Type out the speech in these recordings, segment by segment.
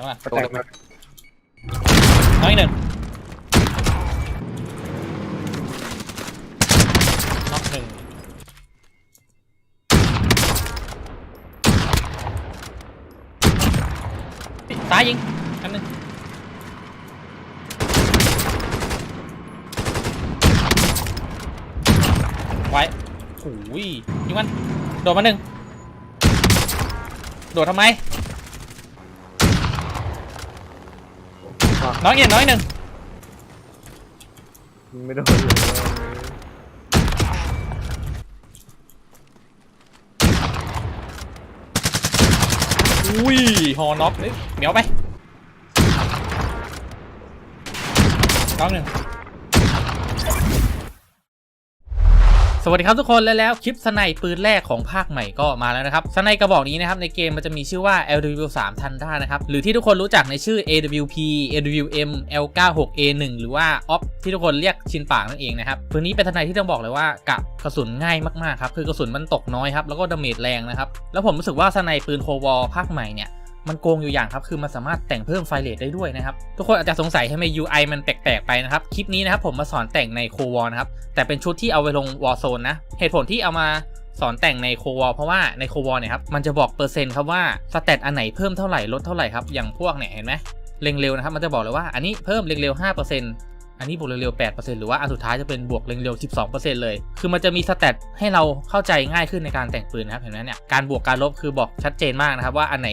เอามาแตกมาน้อยหนึ่งน็อกหนึ่งซ้ายยิงอันหนึ่งไว้โอ้ยยิงมัน โดดมาหนึ่งโดดทำไม น้องเอียน้อยหนึ่งไม่โดนเลยอุ้ยฮอน็อกเอ้ยเหมียวไปน้องหนึ่ง สวัสดีครับทุกคนและแล้วคลิปสไนปืนแรกของภาคใหม่ก็มาแล้วนะครับสไนกระบอกนี้นะครับในเกมมันจะมีชื่อว่า LW3 Tundra นะครับหรือที่ทุกคนรู้จักในชื่อ AWP AWM L96A1 หรือว่า OP ที่ทุกคนเรียกชินปากนั่นเองนะครับปืนนี้เป็นสไนที่ต้องบอกเลยว่ากะกระสุนง่ายมากๆครับคือกระสุนมันตกน้อยครับแล้วก็ดาเมจแรงนะครับแล้วผมรู้สึกว่าสไนป์ปืนโควอลภาคใหม่เนี่ย มันโกงอยู่อย่างครับ คือมันสามารถแต่งเพิ่มไฟเลทได้ด้วยนะครับ ทุกคนอาจจะสงสัยทำไม UI มันแปลกๆไปนะครับ คลิปนี้นะครับผมมาสอนแต่งในโควอลนะครับ แต่เป็นชุดที่เอาไปลงวอ r z โซนนะ เหตุผลที่เอามาสอนแต่งในโควอลเพราะว่าในโควอลเนี่ยครับ มันจะบอกเปอร์เซ็นต์ครับว่าสเตตอันไหนเพิ่มเท่าไหร่ลดเท่าไหร่ครับ อย่างพวกเนี่ยเห็นไหมเร็งเร็วนะครับ มันจะบอกเลยว่าอันนี้เพิ่มเร็งเร็ว 5%อันนี้บวกเร็วๆ8%หรือว่าอันสุดท้ายจะเป็นบวกเร็งเร็ว12%เลย คือมันจะมีสเตตให้เราเข้าใจง่ายขึ้นในการแต่งปืนนะครับ เห็นไหมเนี่ย การบวกการลบคือบอกชัดเจนมากนะครับว่าอันไหน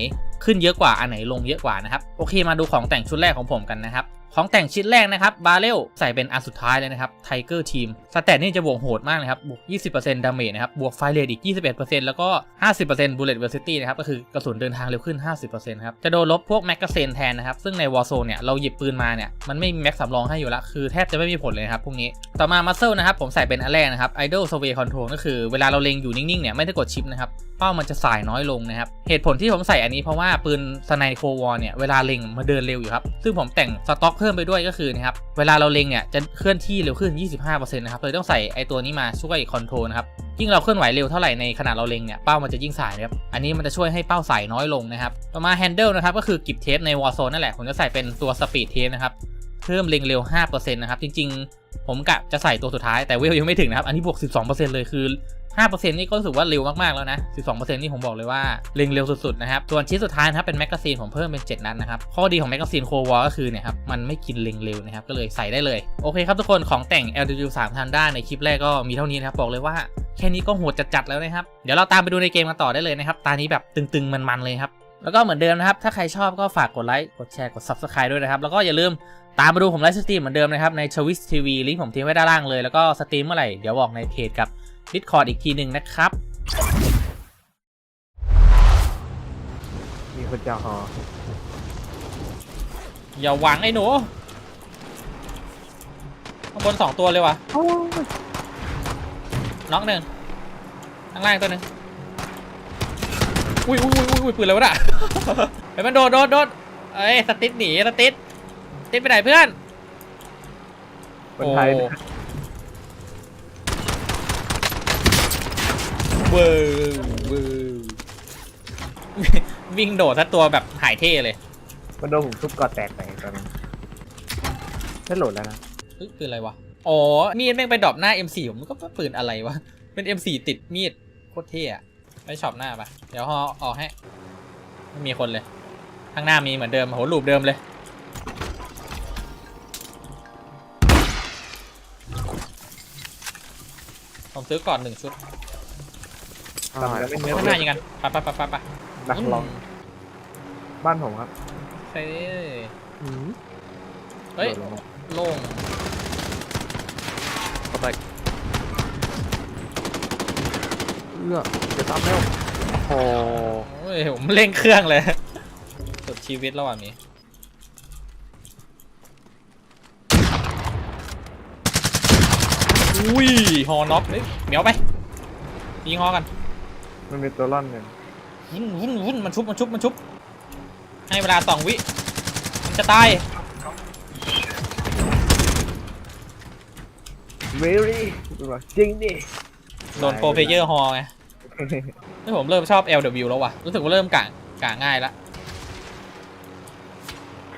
ขึ้นเยอะกว่าอันไหนลงเยอะกว่านะครับโอเคมาดูของแต่งชุดแรกของผมกันนะครับของแต่งชิ้นแรกนะครับบาเรลใส่เป็นอันสุดท้ายเลยนะครับไทเกอร์ทีมสแตทนี่จะบวกโหดมากเลยครับบวก 20%ดาเมจนะครับบวกไฟเรทอีก 21%แล้วก็ 50% bullet velocity นะครับก็คือกระสุนเดินทางเร็วขึ้น 50%ครับจะโดนลบพวกแมกกาเซนแทนนะครับซึ่งใน Warzone เนี่ยเราหยิบปืนมาเนี่ยมันไม่มีแม็กสำรองให้อยู่ล้วคือแทบจะไม่มีผลเลยครับพวกนี้ต่อมา Muscle นะครับผมใส่เป็นอันแรกนะครับ Idle Survey Control ก็คือเวลาเราเล็งอยู่นิ่งๆเนี่ยไม่ได้กดชิปนะครับเป้ามันจะสายน้อยลงนะครับเหตุผลที่ผมใส่อันนี้เพราะว่าปืนสไนโควอเนี่ยเวลาเล็งมาเดินเร็วอยู่ครับ ซึ่งผมแต่งสต็อกเพิ่มไปด้วยก็คือนะครับเวลาเราเล็งเนี่ยจะเคลื่อนที่เร็วขึ้น 25%นะครับเลยต้องใส่ไอตัวนี้มาช่วยคอนโทรลนะครับยิ่งเราเคลื่อนไหวเร็วเท่าไหร่ในขณะเราเล็งเนี่ยเป้ามันจะยิ่งสายนะครับอันนี้มันจะช่วยให้เป้าสายน้อยลงนะครับต่อมา handle นะครับก็คือกิบเทปใน Warzone นั่นแหละผมจะใส่เป็นตัว speed tape นะครับเพิ่มเล็งเร็ว5%นะครับจริงๆ ผมกะจะใส่ตัวสุดท้ายแต่เวลยังไม่ถึงนะครับอันนี้บวก 12%เลยคือ 5%นี่ก็รู้สึกว่าเร็วมากๆแล้วนะ 12%นี่ผมบอกเลยว่าเร็งเร็วสุดๆนะครับ ส่วนชิ้นสุดท้ายนะครับเป็นแมกกาซีนผมเพิ่มเป็น 7 นัดนะครับ ข้อดีของแมกกาซีนโควอก็คือเนี่ยครับมันไม่กินเร็งเร็วนะครับก็เลยใส่ได้เลย โอเคครับทุกคนของแต่ง LW3 ทันด้าในคลิปแรกก็มีเท่านี้นะครับบอกเลยว่าแค่นี้ก็โหดจัดๆแล้วนะครับเดี๋ยวเราตามไปดูในเกมกันต่อได้เลยนะครับตานี้แบบตึงๆมันๆเลยครับแล้วก็เหมือนเดิมนะครับ ถ้าใครชอบก็ฝากกดไลค์ กดแชร์ กด Subscribe ด้วยนะครับ แล้วก็อย่าลืมตามมาดูผมไลฟ์สตรีมเหมือนเดิมนะครับ ในชวิสทีวีลิงก์ผมทิ้งไว้ด้านล่างเลย แล้วก็สตรีมเมื่อไหร่ เดี๋ยวบอกในเพจกับ Discord อีกทีหนึ่งนะครับ มีคนจะหออย่าหวังไอ้หนูข้างบนสองตัวเลยวะโอ้ยน็อกหนึ่งข้างล่างตัวหนึ่งอุ้ยอุ้ยอุ้ยอุ้ยปืนอะไรวะน่ะ เฮ้ยมันโดดโดดโดดเอ้ยสติ๊ดหนีสติ๊ดสติ๊ดไปไหนเพื่อน คนไทย โอ้ เวอร์เวอร์วิ่งโดดถ้าตัวแบบหายเท่เลยมันโดนผมทุบกอดแตกไปตอนนั้นไม่โหลดแล้วนะเฮ้ยปืนอะไรวะ อ๋อ มีดแม่งไปดรอปหน้า M4 ผมก็ว่าปืนอะไรวะ เป็น M4 ติดมีดโคตรเท่อะไปช็อปหน้าปะเดี๋ยวฮอออกให้ไม่มีคนเลย ข้างหน้ามีเหมือนเดิมโหลูปเดิมเลย ผมซื้อก่อนหนึ่งชุด ทำแล้วไม่เนื้อข้างหน้ายิงกันไปไปไปไปไปนักลองบ้านผมครับเฮ้ยอืมเฮ้ยโดดลงมาโล่งเข้าไปเอื้อจะตามแล้วโอ้โอ้ยผมเร่งเครื่องเลยสุดชีวิตระหว่างนี้อุ้ย ฮอน็อกเอ้ยเหมียวไปยิงฮอกัน มันมีตัวร่อนหนึ่งวุ่นวุ่นวุ่นมันชุบมันชุบมันชุบ ให้เวลาสองวิ มันจะตาย เวรี่จริงดิโดนโปรเพเยอร์ฮอไงนี่ผมเริ่มชอบ LW แล้วว่ะ รู้สึกว่าเริ่มกะกะง่ายละ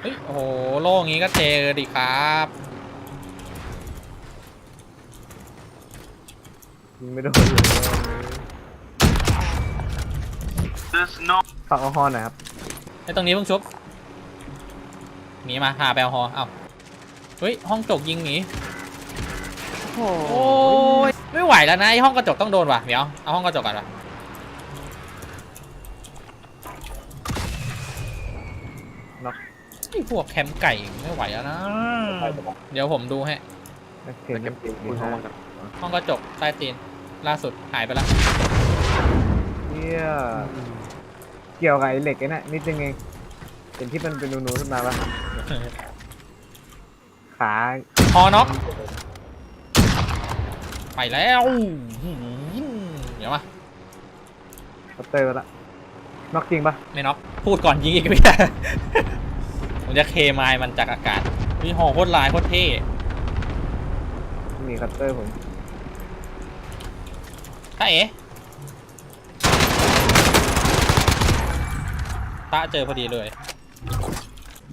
เฮ้ย โอ้โห โล่งงี้ก็เทเลยดิครับยิงไม่โดนเลย ฝากเอาฮอหน่อยครับ ไอ้ตรงนี้เพิ่งชุบหนีมาหาแปลฮอเอ้าเฮ้ยห้องจกยิงหนีโอ้โอ้ยไม่ไหวแล้วนะไอ้ห้องกระจกต้องโดนว่ะเดี๋ยวเอาห้องกระจกก่อนว่ะน็อก ไอ้พวกแคมป์ไก่ไม่ไหวแล้วนะ เดี๋ยวผมดูให้นักเทนนักเทนคุยห้องมันกันห้องกระจกใต้ตีนล่าสุดหายไปแล้วเฮีย เกี่ยวกับไอ้เหล็กไอ้น่ะนิดนึงเองเห็นที่มันเป็นนูๆขึ้นมาปะขาฮอน็อกไปแล้วหืมเดี๋ยวมาคัตเตอร์ไปละน็อกจริงปะไม่น็อกพูดก่อนยิงอีกไม่ได้ผมจะเคมายมันจากอากาศวิหอโคตรลายโคตรเท่มีคัตเตอร์ผมตาเอ๋ ตาเจอพอดีเลย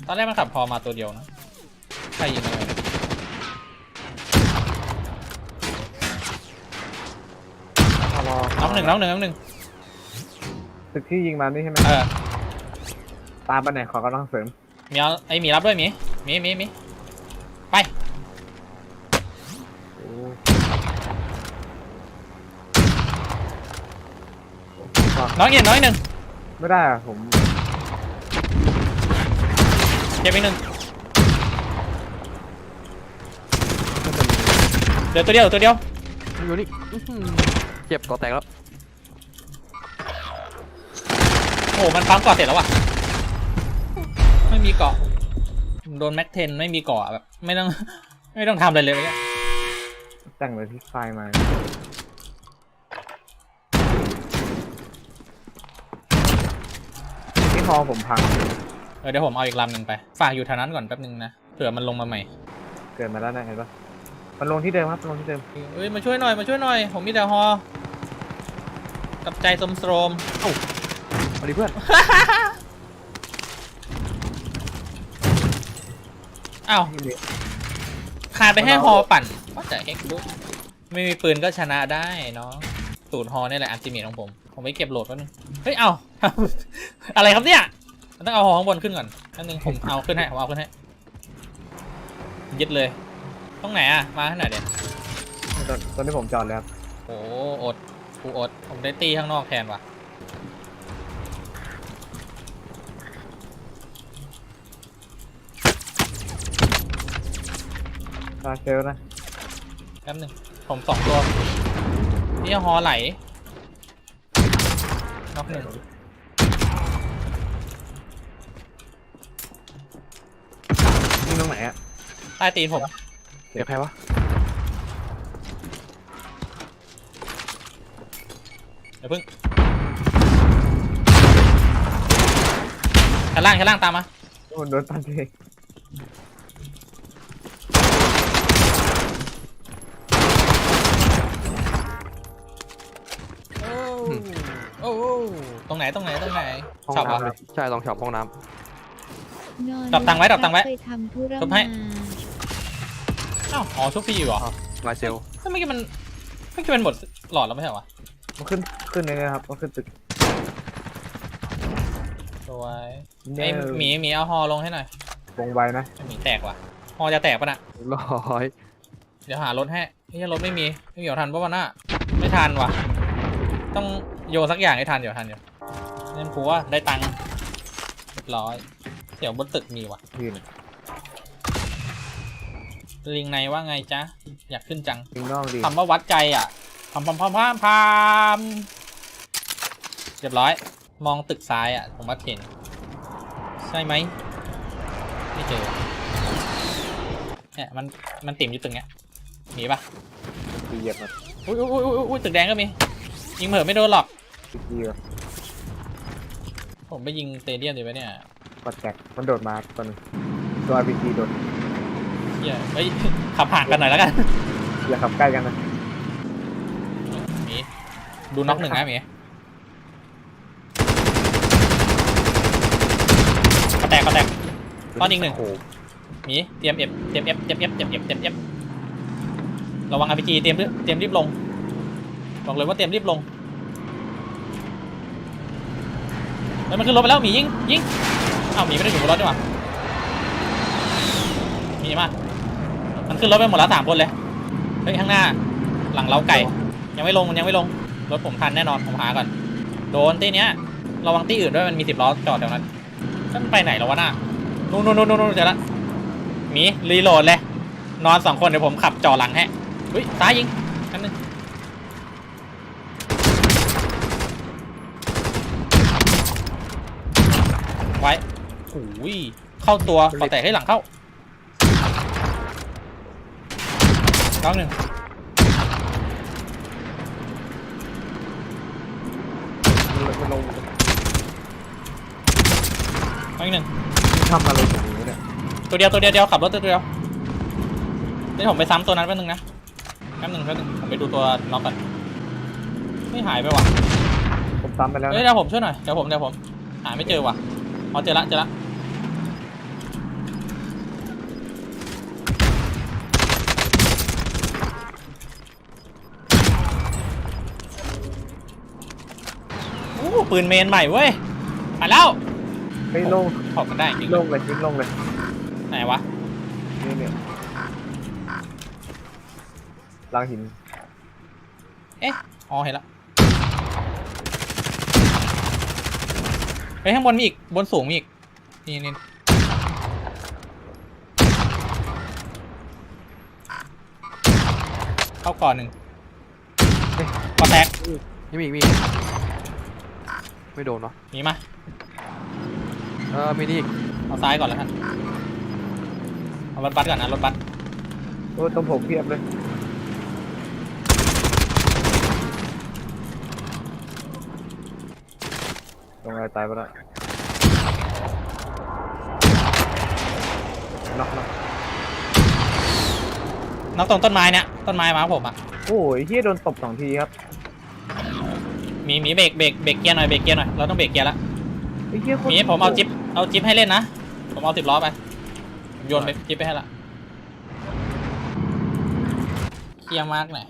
ตอนแรกมันขับพอมาตัวเดียวนะใครยิงมาเลยเอารอน้องหนึ่งน้องหนึ่งน้องหนึ่งตึกที่ยิงมานี่ใช่ไหมเออตามไปไหนขอกำลังเสริมมีเอาไอหมีรับด้วยหมีหมีหมีหมีไปโอ้น้องเย็นน้อยหนึ่งไม่ได้อะผมเจ็บอีกหนึ่งน่าจะมีเดี๋ยวตัวเดียวตัวเดียวอยู่นี่อื้อหือเจ็บก่อแตกแล้วโอ้โหมันปั๊มเกาะเสร็จแล้วว่ะไม่มีเกาะโดนแม็กเทนไม่มีเกาะแบบไม่ต้อง ไม่ต้องทำอะไรเลยเนี่ยแต่งเลยที่ไฟล์มา ที่ฮอผมพังเออเดี๋ยวผมเอาอีกลำหนึ่งไป ฝากอยู่แถวนั้นก่อนแป๊บนึงนะ เผื่อมันลงมาใหม่ เกิดมาแล้วนะเห็นปะมันลงที่เดิมครับมันลงที่เดิมเอ้ยมาช่วยหน่อยมาช่วยหน่อย ผมมีแต่ฮอ กับใจสมโสมสวัสดีเพื่อนอ้าวนี่ดิขาดไปแค่ฮอปั่นว่าจะเอ็กดูไม่มีปืนก็ชนะได้เนาะสูตรฮอนี่แหละอันติเมทของผม ผมไปเก็บโหลดแป๊บนึง เฮ้ย เอาอะไรครับเนี่ยมัน ต้องเอาฮอข้างบนขึ้นก่อนแป๊บนึงผมเอาขึ้นให้ผมเอาขึ้นให้ยึดเลยตรงไหนอะมาให้หน่อยเดี๋ยวตอนตอนนี้ผมจอดแล้วครับโอ้อดกูอดผมได้ตีข้างนอกแทนว่ะซาเซลนะแป๊บนึงผมสองตัวนี่ฮอไหลนอกหนึ่ง นี่ตรงไหนอะ ใต้ตีนผมเจ็บใครวะเดี๋ยวพึ่งชั้นล่างชั้นล่างตามมาโอ้โดนปันเองโอ้โอ้ตรงไหนตรงไหนตรงไหนห้องช็อปเหรอ น้ำเลยใช่ลองช็อปห้องน้นอนดับตังค์ไว้ดับตังค์ไว้ ไปทำธุระทุบให้ มา อ้าวอ๋อชุบฟรีอยู่เหรอำลายเซลล์เมื่อกี้มันเมื่อกี้มันหมดหลอดแล้วไม่ใช่เหรอวะมันขึ้นขึ้นเลยนะครับมันขึ้นตึกสวยเนี่ไอ้ยหมีหมีเอาฮอลงให้หน่อยวงไวนะไอ้หมีแตกว่ะฮอจะแตกปะน่ะร้อยเดี๋ยวหารถให้นี่รถไม่มีไม่มีเดี๋ยวทันปะวะน่ะไม่ทันว่ะ ต้องโยนสักอย่างให้ทันเดี๋ยวทันเดี๋ยวเล่นผัวได้ตังค์เรียบร้อย เดี๋ยวบนตึกมีว่ะยืน ลิงในว่าไงจ๊ะ อยากขึ้นจังยิงนอกดีคำว่าวัดใจอะพามพามพามพามพามเรียบร้อย มองตึกซ้ายอะผมว่าเห็น ใช่ไหมไม่เจอเนี่ยมันมันติ่มอยู่ตึกเนี้ยหนีปะดีเหยียบมาอุ้ยอุ้ยอุ้ยอุ้ยอุ้ยตึกแดงก็มียิงเผื่อไม่โดนหรอกดีเหรอผมไปยิงเตเดียมดีไหมเนี่ยปัดแตกมันโดดมาตอนนึงตัวอาร์พีจีโดด เฮียเฮ้ยขับห่างกันหน่อยแล้วกันอย่าขับใกล้กันนะหมีดูน็อกหนึ่งนะหมีกระแตกกระแตก ตอนอีกหนึ่งโอ้โหมีเตรียมเอฟเตรียมเอฟเตรียมเอฟเตรียมเอฟเตรียมเอฟระวังอาร์พีจีเตรียมรีบเตรียมรีบลงบอกเลยว่าเตรียมรีบลงเฮ้ยมันขึ้นรถไปแล้วหมียิงยิงอ้าวหมีไม่ได้อยู่บนรถดีกว่าหมีมา มันขึ้นรถไปหมดแล้วสามคนเลยเฮ้ยข้างหน้า หลังเล้าไก่ ยังไม่ลงมันยังไม่ลง รถผมทันแน่นอนผมหาก่อน โดนตีเนี้ยระวังตีอื่นด้วยมันมีสิบล้อจอดแถวนั้นแล้นไปไหนแล้ววะน่ะนู่นนู่นนู่นนู่นเจอละหมีรีโหลดเลย นอนสองคนเดี๋ยวผมขับจ่อหลังให้เฮ้ยซ้ายยิงกันนึงไว้โอ้ยเข้าตัวขอแตะให้หลังเข้า น้องหนึ่งมันลงน้องอีกหนึ่งทำอะไรอย่างนี้เนี่ยตัวเดียวตัวเดียวเดียวขับรถตัวเดียวเดี๋ยวผมไปซ้ำตัวนั้นแป๊บนึงนะแป๊บนึงแป๊บนึงผมไปดูตัวน็อกก่อนไม่หายไปว่ะผมซ้ำไปแล้วเฮ้ยนะเดี๋ยวผมช่วยหน่อยเดี๋ยวผมเดี๋ยวผมหาไม่เจอว่ะอ๋อเจอละเจอละ ปืนเมนใหม่เว้ยมาแล้วไม่ลงขอบกันได้จริงลงเลยทิ้งลงเลยไหนวะนี่เนี่ยลางหินอ๋อเห็นละไปข้างบนมีอีกบนสูงมีอีกนี่นี่เข้าก่อนหนึ่งเฮ้ยก่อนแตกนี่มีอีกมีอีก ไม่โดนเนาะมีมาเออมีนี่อีกเอาซ้ายก่อนแล้วกันเอารถบัสก่อนนะรถบัสโอ้ตรงผมเพียบเลยตรงอะไรตายไปแล้วน็อกน็อกน็อกตรงต้นไม้เนี่ยต้นไม้มาผมอะโอ้ยเฮียโดนตบสองทีครับ มีมีเบรกเบรกเบรกเกียร์หน่อยเบรกเกียร์หน่อยเราต้องเบรกเกียร์ละไอ้เฮียโคตรมีผมเอาจิ๊บเอาจิ๊บให้เล่นนะผมเอาสิบล้อไปโยนไปจิ๊บไปให้ละเคลียร์มากหน่อย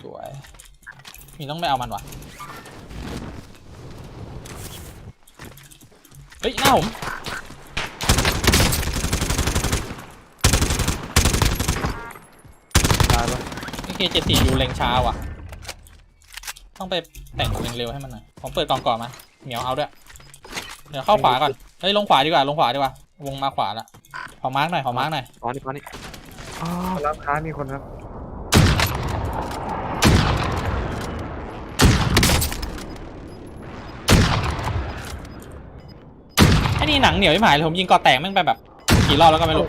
สวยมีต้องไปเอามันวะเฮ้ยหน้าผมตายปะ นี่เคเจ็ดสี่ยูเล็งช้าว่ะ ต้องไปแต่งเร็วๆให้มันหน่อยผมเปิดกล่องก่อนมาเหมียวเอาด้วยเดี๋ยวเข้าขวาก่อนเฮ้ยลงขวาดีกว่าลงขวาดีกว่าวงมาขวาละขอมาร์กหน่อยขอมาร์กหน่อยตอนนี้ตอนนี้อ้าวร้านค้ามีคนครับไอ้นี่หนังเหนียวไม่หายเลยผมยิงกอแตกแม่งไปแบบกี่รอบแล้วก็ไม่รู้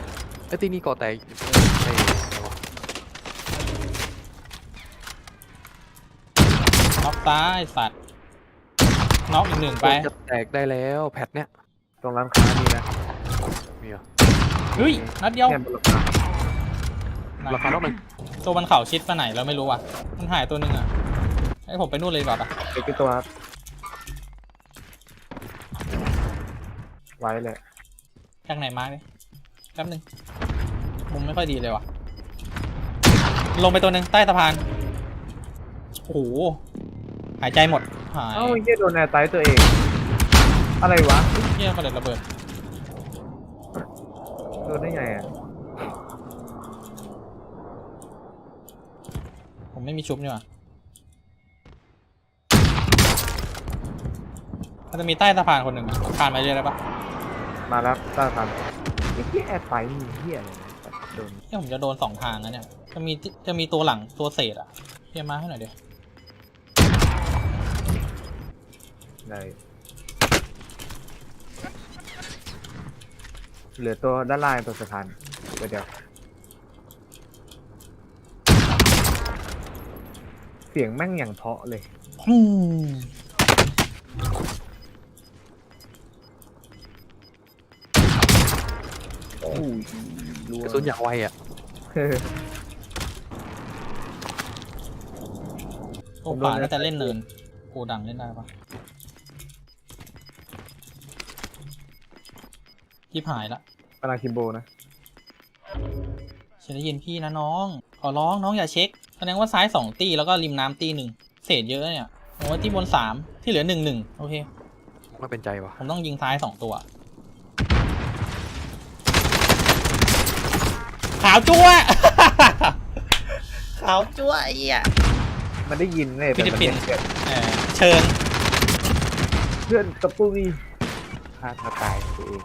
ไอ้ตีนี่ก่อแตกไอ้อะไรวะ น็อก ซ้ายสัตว์น็อกอีกหนึ่งไปจะแตกได้แล้วแพทเนี้ยตรงร้านค้ามีนะมีเหรอเฮ้ยนัดเดียวแค่บนราคาราคารอบหนึ่งตัวมันเข่าชิดมาไหนเราไม่รู้ว่ะ มันหายตัวหนึ่งอะ ให้ผมไปนู่นเลยดีกว่าปะเด็กกี่ตัวครับไว้เลยจากไหนมาร์กดิแป๊บหนึงมุมไม่ค่อยดีเลยว่ะ ลงไปตัวหนึ่งใต้สะพานโอ้โหหายใจหมดหายเอ้าไอ้เฮียโดนแอร์ไตตัวเอง อะไรวะเยี่ยมาเลยระเบิดโดนได้ไงอะผมไม่มีชุบนี่หว่ามันจะมีใต้สะพานคนหนึ่งผ่านไปเรื่อยได้ปะมาแล้วต้าทันไอ้เฮียแอร์ไตมีเฮียอะไรนะโดนเนี่ยผมจะโดนสองทางนะเนี่ยจะมีจะมีตัวหลังตัวเศษอะเฮียมาให้หน่อยเดียว ได้เหลือตัวด้านล่างตัวสะพานตัวเดียว เสียงแม่งอย่างเพราะเลยโอ้ยรัวกระสุนอย่างไวอะตัวขวาน่าจะเล่นเนินโกดังเล่นได้ปะ ยิบหายละกำลังคิมโบนะฉันได้ยินพี่นะน้อง ขอร้องน้องอย่าเช็ค แสดงว่าซ้ายสองตีแล้วก็ริมน้ำตีหนึ่งเศษเยอะเนี่ยโอ้ยที่บนสามที่เหลือหนึ่งหนึ่งโอเคไม่เป็นใจวะผมต้องยิงซ้ายสองตัว ขาวจั่ว ขาวจั่วไอ้เหี้ย มันได้ยินเลยฟิลิปปินส์ แต่เออเชิญ เพื่อนตะปุยฆ่าตัวตายตัวเอง